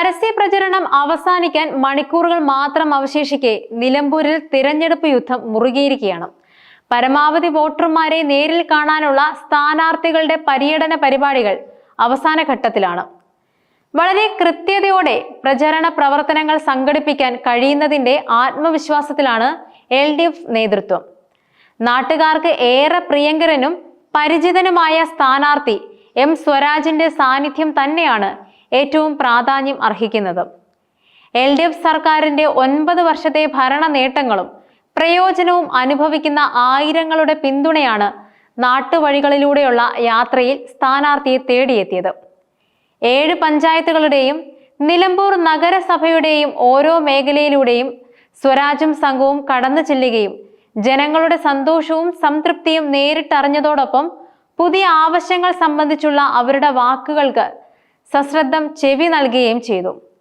പരസ്യ പ്രചരണം അവസാനിക്കാൻ മണിക്കൂറുകൾ മാത്രം അവശേഷിക്കെ നിലമ്പൂരിൽ തിരഞ്ഞെടുപ്പ് യുദ്ധം മുറുകിയിരിക്കുകയാണ്. പരമാവധി വോട്ടർമാരെ നേരിൽ കാണാനുള്ള സ്ഥാനാർത്ഥികളുടെ പര്യടന പരിപാടികൾ അവസാന ഘട്ടത്തിലാണ്. വളരെ കൃത്യതയോടെ പ്രചരണ പ്രവർത്തനങ്ങൾ സംഘടിപ്പിക്കാൻ കഴിയുന്നതിന്റെ ആത്മവിശ്വാസത്തിലാണ് എൽ ഡി എഫ് നേതൃത്വം. നാട്ടുകാർക്ക് ഏറെ പ്രിയങ്കരനും പരിചിതനുമായ സ്ഥാനാർത്ഥി എം സ്വരാജിന്റെ സാന്നിധ്യം തന്നെയാണ് ഏറ്റവും പ്രാധാന്യം അർഹിക്കുന്നത്. എൽ ഡി എഫ് സർക്കാരിന്റെ ഒൻപത് വർഷത്തെ ഭരണ നേട്ടങ്ങളും പ്രയോജനവും അനുഭവിക്കുന്ന ആയിരങ്ങളുടെ പിന്തുണയാണ് നാട്ടുവഴികളിലൂടെയുള്ള യാത്രയിൽ സ്ഥാനാർത്ഥിയെ തേടിയെത്തിയത്. ഏഴ് പഞ്ചായത്തുകളുടെയും നിലമ്പൂർ നഗരസഭയുടെയും ഓരോ മേഖലയിലൂടെയും സ്വരാജും സംഘവും കടന്നു ചെല്ലുകയും ജനങ്ങളുടെ സന്തോഷവും സംതൃപ്തിയും നേരിട്ടറിഞ്ഞതോടൊപ്പം പുതിയ ആവശ്യങ്ങൾ സംബന്ധിച്ചുള്ള അവരുടെ വാക്കുകൾക്ക് സശ്രദ്ധം ചെവി നൽകുകയും ചെയ്തു.